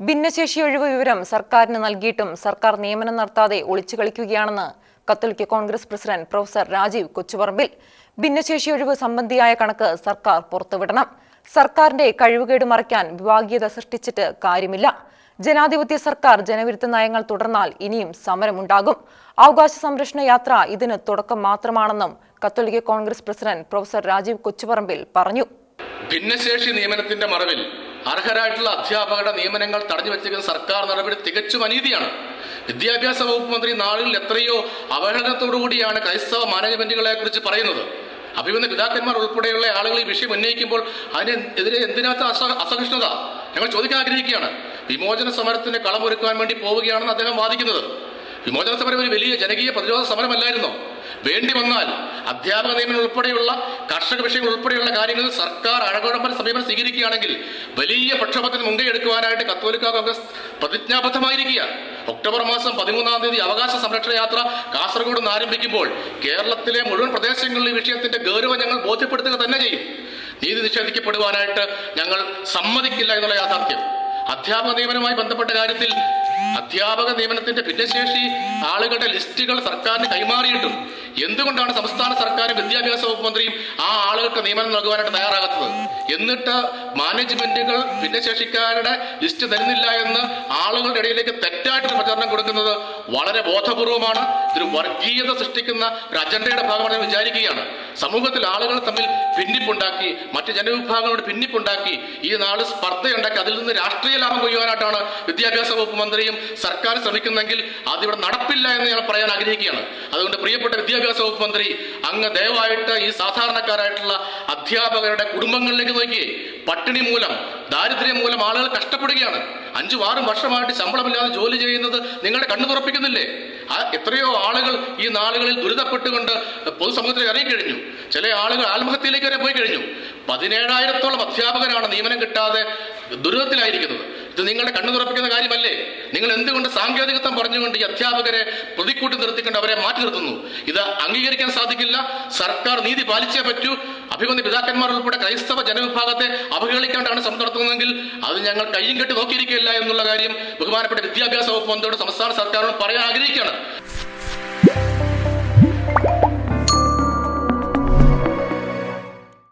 ഭിന്നശേഷി ഒഴിവ് വിവരം സർക്കാരിന് നൽകിയിട്ടും സർക്കാർ നിയമനം നടത്താതെ ഒളിച്ചു കളിക്കുകയാണെന്ന് കത്തോലിക്ക Congress president professor Rajeev Kochuparambil ഭിന്നശേഷി ഒഴിവ് സംബന്ധിയായ കണക്ക് സർക്കാർ പുറത്തുവിടണം. സർക്കാരിന്റെ കഴിവുകേട് മറയ്ക്കാൻ വിഭാഗീയത സൃഷ്ടിച്ചിട്ട് കാര്യമില്ല. ജനാധിപത്യ സർക്കാർ ജനവിരുദ്ധ നയങ്ങൾ തുടർന്നാൽ ഇനിയും സമരമുണ്ടാകും. അവകാശ സംരക്ഷണ യാത്ര ഇതിന് തുടക്കം മാത്രമാണെന്നും കത്തോലിക്ക Congress president professor Rajeev Kochuparambil പറഞ്ഞു. ഭിന്നശേഷി നിയമനത്തിന്റെ മറവിൽ അർഹരായിട്ടുള്ള അധ്യാപകരുടെ നിയമനങ്ങൾ തടഞ്ഞു വെച്ചിരിക്കുന്ന സർക്കാർ നടപടി തികച്ചും അനീതിയാണ്. വിദ്യാഭ്യാസ വകുപ്പ് മന്ത്രി നാളിൽ എത്രയോ അവഹേളനത്തോടുകൂടിയാണ് ക്രൈസ്തവ മാനേജ്മെന്റുകളെ കുറിച്ച് പറയുന്നത്. അഭിമന്യ പിതാക്കന്മാർ ഉൾപ്പെടെയുള്ള ആളുകൾ ഈ വിഷയം ഉന്നയിക്കുമ്പോൾ അതിനെതിരെ എന്തിനകത്ത് അസ അസഹിഷ്ണുത? ഞങ്ങൾ ചോദിക്കാൻ ആഗ്രഹിക്കുകയാണ്. വിമോചന സമരത്തിന് കളമൊരുക്കാൻ വേണ്ടി പോവുകയാണെന്ന് അദ്ദേഹം വാദിക്കുന്നത്. വിമോചന സമരം ഒരു വലിയ ജനകീയ പ്രതിരോധ സമരമല്ലായിരുന്നോ? വേണ്ടി വന്നാൽ അധ്യാപക നിയമനം ഉൾപ്പെടെയുള്ള കർഷക വിഷയങ്ങൾ ഉൾപ്പെടെയുള്ള കാര്യങ്ങളിൽ സർക്കാർ അഴകോടമ്പര സമീപനം സ്വീകരിക്കുകയാണെങ്കിൽ വലിയ പ്രക്ഷോഭത്തിന് മുൻകൈ എടുക്കുവാനായിട്ട് കത്തോലിക്ക കോൺഗ്രസ് പ്രതിജ്ഞാബദ്ധമായിരിക്കുക. ഒക്ടോബർ മാസം പതിമൂന്നാം തീയതി അവകാശ സംരക്ഷണ യാത്ര കാസർഗോഡ് നിന്ന് ആരംഭിക്കുമ്പോൾ കേരളത്തിലെ മുഴുവൻ പ്രദേശങ്ങളിൽ ഈ വിഷയത്തിന്റെ ഗൗരവം ഞങ്ങൾ ബോധ്യപ്പെടുത്തുക തന്നെ ചെയ്യും. നീതി നിഷേധിക്കപ്പെടുവാനായിട്ട് ഞങ്ങൾ സമ്മതിക്കില്ല എന്നുള്ള യാഥാർത്ഥ്യം. അധ്യാപക നിയമനവുമായി ബന്ധപ്പെട്ട കാര്യത്തിൽ അധ്യാപക നിയമനത്തിന്റെ ഭിന്നശേഷി ആളുകളുടെ ലിസ്റ്റുകൾ സർക്കാരിന് കൈമാറിയിട്ടും എന്തുകൊണ്ടാണ് സംസ്ഥാന സർക്കാരും വിദ്യാഭ്യാസ വകുപ്പ് മന്ത്രിയും ആ ആളുകൾക്ക് നിയമനം നൽകുവാനായിട്ട് തയ്യാറാകാത്തത്? എന്നിട്ട് മാനേജ്മെന്റുകൾ ഭിന്നശേഷിക്കാരുടെ ലിസ്റ്റ് തരുന്നില്ല എന്ന് ആളുകളുടെ ഇടയിലേക്ക് തെറ്റായിട്ടൊരു പ്രചാരണം കൊടുക്കുന്നത് വളരെ ബോധപൂർവമാണ്. ഇതൊരു വർഗീയത സൃഷ്ടിക്കുന്ന ഒരു അജണ്ടയുടെ ഭാഗമാണ് ഞാൻ വിചാരിക്കുകയാണ്. സമൂഹത്തിൽ ആളുകൾ തമ്മിൽ ഭിന്നിപ്പുണ്ടാക്കി മറ്റ് ജനവിഭാഗങ്ങളോട് ഭിന്നിപ്പുണ്ടാക്കി ഈ നാട് സ്പർദ്ധയുണ്ടാക്കി അതിൽ നിന്ന് രാഷ്ട്രീയ ലാഭം കൊയ്യുവാനായിട്ടാണ് വിദ്യാഭ്യാസ വകുപ്പ് മന്ത്രിയും സർക്കാർ ശ്രമിക്കുന്നെങ്കിൽ അതിവിടെ നടപ്പില്ല എന്ന് ഞാൻ പറയാൻ ആഗ്രഹിക്കുകയാണ്. അതുകൊണ്ട് പ്രിയപ്പെട്ട വിദ്യാഭ്യാസ വകുപ്പ് മന്ത്രി അങ്ങ് ദയവായിട്ട് ഈ സാധാരണക്കാരായിട്ടുള്ള അധ്യാപകരുടെ കുടുംബങ്ങളിലേക്ക് നോക്കിയേ. പട്ടിണി മൂലം ദാരിദ്ര്യം മൂലം ആളുകൾ കഷ്ടപ്പെടുകയാണ്. അഞ്ചും ആറും വർഷമായിട്ട് ശമ്പളമില്ലാതെ ജോലി ചെയ്യുന്നത് നിങ്ങളുടെ കണ്ണു തുറപ്പിക്കുന്നില്ലേ? എത്രയോ ആളുകൾ ഈ നാളുകളിൽ ദുരിതപ്പെട്ടുകൊണ്ട് പൊതുസമൂഹത്തിൽ ഇറങ്ങിക്കഴിഞ്ഞു. ചില ആളുകൾ ആത്മഹത്യയിലേക്ക് വരെ പോയി കഴിഞ്ഞു. പതിനേഴായിരത്തോളം അധ്യാപകരാണ് നിയമനം കിട്ടാതെ ദുരിതത്തിലായിരിക്കുന്നത്. ഇത് നിങ്ങളുടെ കണ്ണു തുറപ്പിക്കുന്ന കാര്യമല്ലേ? നിങ്ങൾ എന്തുകൊണ്ട് സാങ്കേതികത്വം പറഞ്ഞുകൊണ്ട് ഈ അധ്യാപകരെ പ്രതിക്കൂട്ടി നിർത്തിക്കൊണ്ട് അവരെ മാറ്റി നിർത്തുന്നു? ഇത് അംഗീകരിക്കാൻ സാധിക്കില്ല. സർക്കാർ നീതി പാലിച്ചേ പറ്റൂ. അഭിമന്യ പിതാക്കന്മാർ ഉൾപ്പെടെ ക്രൈസ്തവ ജനവിഭാഗത്തെ അവഹേളിക്കാണ്ടാണ് ശ്രമം നടത്തുന്നതെങ്കിൽ അത് ഞങ്ങൾ കയ്യും കെട്ടി നോക്കിയിരിക്കില്ല എന്നുള്ള കാര്യം ബഹുമാനപ്പെട്ട വിദ്യാഭ്യാസ വകുപ്പ് മന്ത്രിയോട് സംസ്ഥാന സർക്കാരിനോട് പറയാൻ ആഗ്രഹിക്കുകയാണ്.